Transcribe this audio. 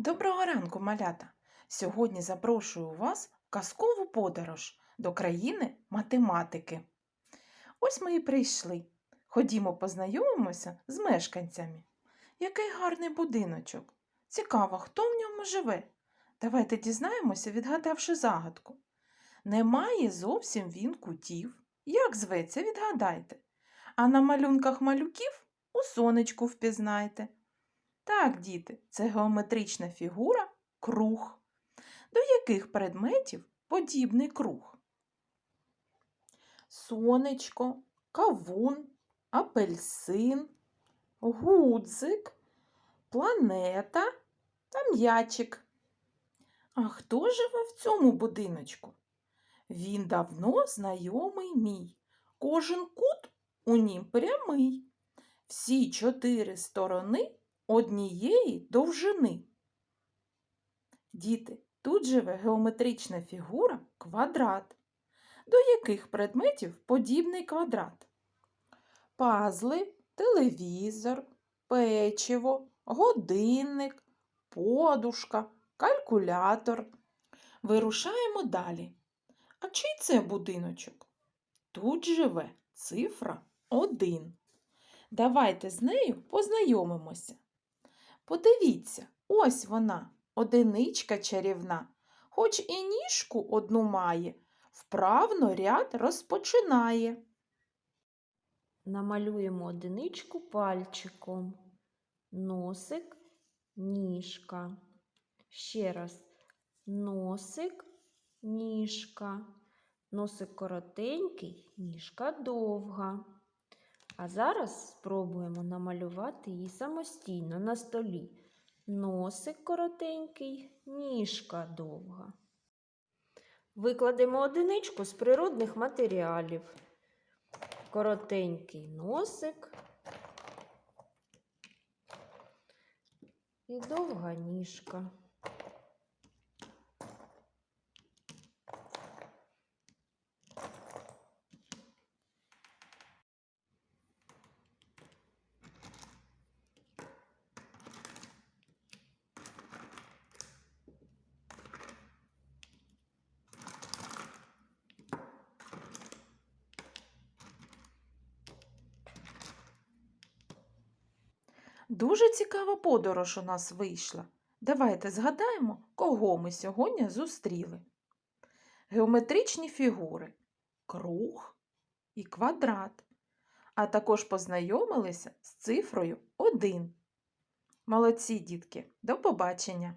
Доброго ранку, малята! Сьогодні запрошую вас в казкову подорож до країни математики. Ось ми і прийшли. Ходімо познайомимося з мешканцями. Який гарний будиночок. Цікаво, хто в ньому живе. Давайте дізнаємося, відгадавши загадку. Немає зовсім він кутів. Як зветься, відгадайте. А на малюнках малюків у сонечку впізнайте. Так, діти, це геометрична фігура круг. До яких предметів подібний круг? Сонечко, кавун, апельсин, гудзик, планета та м'ячик. А хто живе в цьому будиночку? Він давно знайомий мій. Кожен кут у нім прямий. Всі чотири сторони однієї довжини. Діти, тут живе геометрична фігура квадрат. До яких предметів подібний квадрат? Пазли, телевізор, печиво, годинник, подушка, калькулятор. Вирушаємо далі. А чий це будиночок? Тут живе цифра 1. Давайте з нею познайомимося. Подивіться, ось вона, одиничка чарівна, хоч і ніжку одну має, вправно ряд розпочинає. Намалюємо одиничку пальчиком. Носик, ніжка. Ще раз. Носик, ніжка. Носик коротенький, ніжка довга. А зараз спробуємо намалювати її самостійно на столі. Носик коротенький, ніжка довга. Викладемо одиничку з природних матеріалів. Коротенький носик і довга ніжка. Дуже цікава подорож у нас вийшла. Давайте згадаємо, кого ми сьогодні зустріли. Геометричні фігури круг і квадрат, а також познайомилися з цифрою 1. Молодці, дітки, до побачення!